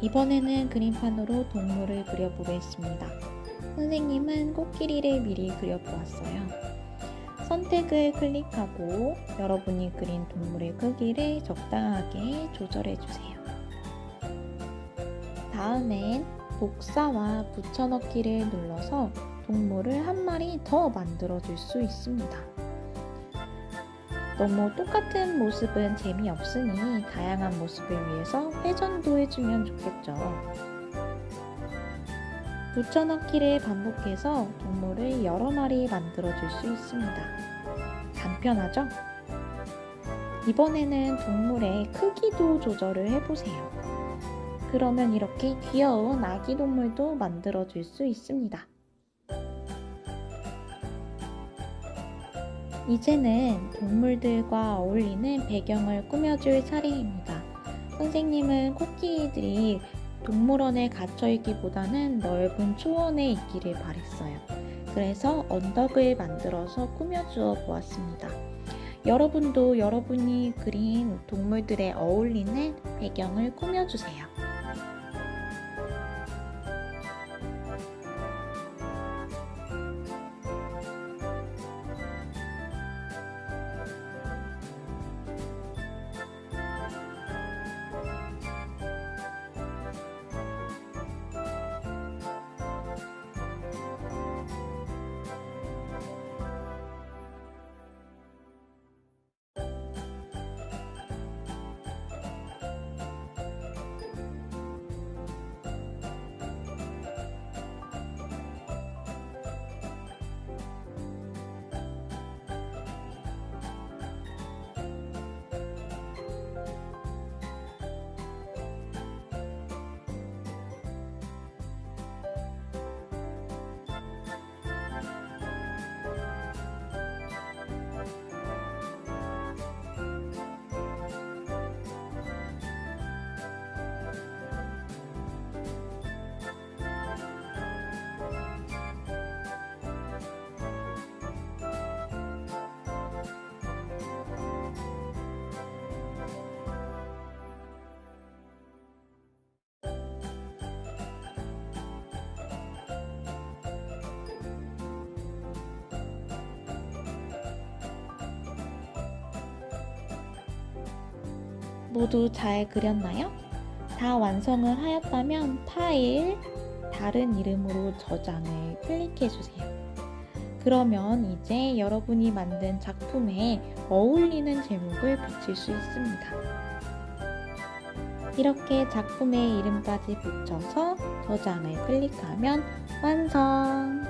이번에는 그림판으로 동물을 그려보겠습니다. 선생님은 코끼리를 미리 그려보았어요. 선택을 클릭하고 여러분이 그린 동물의 크기를 적당하게 조절해주세요. 다음엔 복사와 붙여넣기를 눌러서 동물을 한 마리 더 만들어줄 수 있습니다. 너무 똑같은 모습은 재미없으니 다양한 모습을 위해서 회전도 해주면 좋겠죠. 붙여넣기를 반복해서 동물을 여러 마리 만들어줄 수 있습니다. 간편하죠? 이번에는 동물의 크기도 조절을 해보세요. 그러면 이렇게 귀여운 아기 동물도 만들어줄 수 있습니다. 이제는 동물들과 어울리는 배경을 꾸며줄 차례입니다. 선생님은 코끼리들이 동물원에 갇혀있기보다는 넓은 초원에 있기를 바랬어요. 그래서 언덕을 만들어서 꾸며주어 보았습니다. 여러분도 여러분이 그린 동물들에 어울리는 배경을 꾸며주세요. 모두 잘 그렸나요? 다 완성을 하였다면 파일, 다른 이름으로 저장을 클릭해 주세요. 그러면 이제 여러분이 만든 작품에 어울리는 제목을 붙일 수 있습니다. 이렇게 작품의 이름까지 붙여서 저장을 클릭하면 완성!